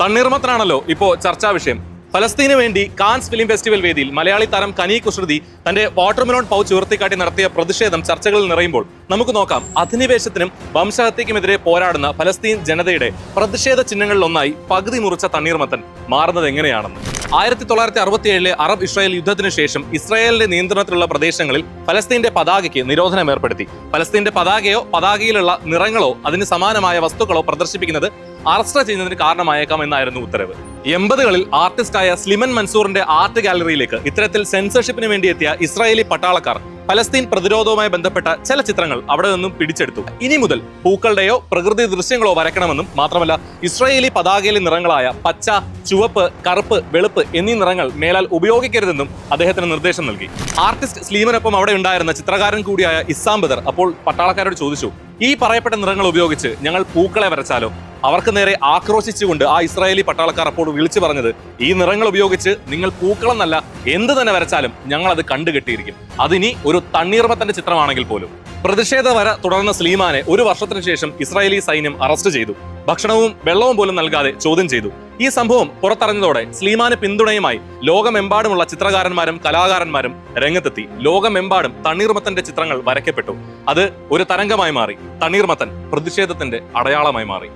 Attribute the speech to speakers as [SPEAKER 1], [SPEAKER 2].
[SPEAKER 1] തണ്ണീർമത്തനാണല്ലോ ഇപ്പോ ചർച്ചാ വിഷയം. ഫലസ്തീന് വേണ്ടി കാൻസ് ഫിലിം ഫെസ്റ്റിവൽ വേദിയിൽ മലയാളി താരം കനി കുസൃതി തന്റെ വാട്ടർമെലോൺ പൗച്ച് ഉയർത്തിക്കാട്ടി നടത്തിയ പ്രതിഷേധം ചർച്ചകളിൽ നിറയുമ്പോൾ നമുക്ക് നോക്കാം അധിനിവേശത്തിനും വംശഹത്യക്കുമെതിരെ പോരാടുന്ന ഫലസ്തീൻ ജനതയുടെ പ്രതിഷേധ ചിഹ്നങ്ങളിലൊന്നായി പകുതി മുറിച്ച തണ്ണീർമത്തൻ മാറുന്നത് എങ്ങനെയാണെന്ന്. ആയിരത്തി തൊള്ളായിരത്തി അറുപത്തിയേഴിലെ അറബ് ഇസ്രായേൽ യുദ്ധത്തിന് ശേഷം ഇസ്രായേലിന്റെ നിയന്ത്രണത്തിലുള്ള പ്രദേശങ്ങളിൽ ഫലസ്തീന്റെ പതാകയ്ക്ക് നിരോധനം ഏർപ്പെടുത്തി. ഫലസ്തീന്റെ പതാകയോ പതാകയിലുള്ള നിറങ്ങളോ അതിന് സമാനമായ വസ്തുക്കളോ പ്രദർശിപ്പിക്കുന്നത് അറസ്റ്റ് ചെയ്യുന്നതിന് കാരണമായേക്കാം എന്നായിരുന്നു ഉത്തരവ്. എൺപതുകളിൽ ആർട്ടിസ്റ്റായ സ്ലിമൻ മൻസൂറിന്റെ ആർട്ട് ഗാലറിയിലേക്ക് ഇത്തരത്തിൽ സെൻസർഷിപ്പിന് വേണ്ടി എത്തിയ ഇസ്രായേലി പട്ടാളക്കാർ പലസ്തീൻ പ്രതിരോധവുമായി ബന്ധപ്പെട്ട ചില ചിത്രങ്ങൾ അവിടെ നിന്നും പിടിച്ചെടുത്തു. ഇനി മുതൽ പൂക്കളുടെയോ പ്രകൃതി ദൃശ്യങ്ങളോ വരയ്ക്കണമെന്നും മാത്രമല്ല ഇസ്രായേലി പതാകയിലെ നിറങ്ങളായ പച്ച ചുവപ്പ് കറുപ്പ് വെളുപ്പ് എന്നീ നിറങ്ങൾ മേലാൽ ഉപയോഗിക്കരുതെന്നും അദ്ദേഹത്തിന് നിർദ്ദേശം നൽകി. ആർട്ടിസ്റ്റ് സ്ലീമനൊപ്പം അവിടെ ഉണ്ടായിരുന്ന ചിത്രകാരൻ കൂടിയായ ഇസ്സാം ബദർ അപ്പോൾ പട്ടാളക്കാരോട് ചോദിച്ചു ഈ പറയപ്പെട്ട നിറങ്ങൾ ഉപയോഗിച്ച് ഞങ്ങൾ പൂക്കളെ വരച്ചാലോ? അവർക്ക് നേരെ ആക്രോശിച്ചുകൊണ്ട് ആ ഇസ്രായേലി പട്ടാളക്കാർ അപ്പോൾ വിളിച്ചു പറഞ്ഞത് ഈ നിറങ്ങൾ ഉപയോഗിച്ച് നിങ്ങൾ പൂക്കളെന്നല്ല എന്ത് തന്നെ വരച്ചാലും ഞങ്ങൾ അത് കണ്ടുകെട്ടിയിരിക്കും. അതിനി ഒരു തണ്ണീർമത്തന്റെ ചിത്രമാണെങ്കിൽ പോലും. പ്രതിഷേധ വര തുടർന്ന സ്ലീമാനെ ഒരു വർഷത്തിന് ശേഷം ഇസ്രായേലി സൈന്യം അറസ്റ്റ് ചെയ്തു. ഭക്ഷണവും വെള്ളവും പോലും നൽകാതെ ചോദ്യം ചെയ്തു. ഈ സംഭവം പുറത്തറിഞ്ഞതോടെ സ്ലീമാന് പിന്തുണയുമായി ലോകമെമ്പാടുമുള്ള ചിത്രകാരന്മാരും കലാകാരന്മാരും രംഗത്തെത്തി. ലോകമെമ്പാടും തണ്ണീർമത്തന്റെ ചിത്രങ്ങൾ വരയ്ക്കപ്പെട്ടു. അത് ഒരു തരംഗമായി മാറി. തണ്ണീർമത്തൻ പ്രതിഷേധത്തിന്റെ അടയാളമായി മാറി.